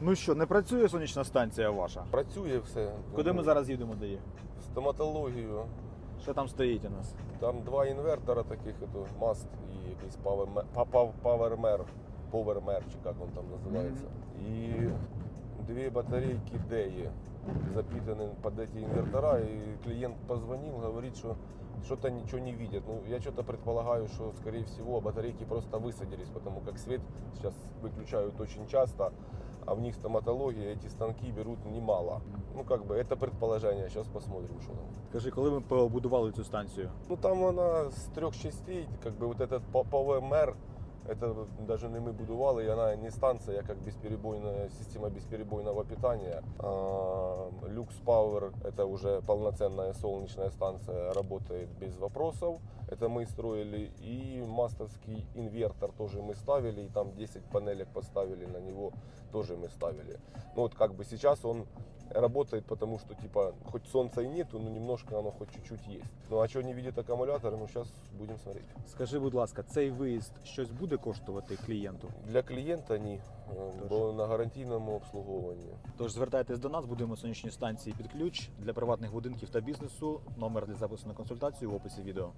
Ну що, не працює сонячна станція ваша? Працює все. Куди ми зараз їдемо до її? Стоматологію. Що там стоїть у нас? Там два інвертора таких, ето, маст і якийсь PowerMer, PowerMer, PowerMer, чи як він там називається. І дві батарейки DEI запитаны под эти инвертора, и клиент позвонил, говорит, что что-то ничего не видят. Ну, я что-то предполагаю, что, скорее всего, батарейки просто высадились, потому как свет сейчас выключают очень часто, а в них стоматология, эти станки берут немало. Ну, как бы, это предположение, сейчас посмотрим, что там. Скажи, коли ми побудували цю станцію? Ну, там она с трех частей, как бы вот этот по- PowerMer, это вот даже не мы будували, и она не станция, а как бесперебойная система бесперебойного питания. А, Lux Power это уже полноценная солнечная станция, работает без вопросов. Это мы строили. И мастовский инвертор тоже мы ставили, и там 10 панелек поставили на него, тоже мы ставили. Ну вот как бы сейчас он работает, потому что типа хоть солнца и нету, но немножко оно хоть чуть-чуть есть. Ну а что не видит аккумулятор, ну сейчас будем смотреть. Скажи, будь ласка, цей виїзд щось буде Коштувати клієнту? Для клієнта ні, Тож. бо на гарантійному обслуговуванні. Тож звертайтесь до нас, будуємо сонячні станції під ключ для приватних будинків та бізнесу. Номер для запису на консультацію в описі відео.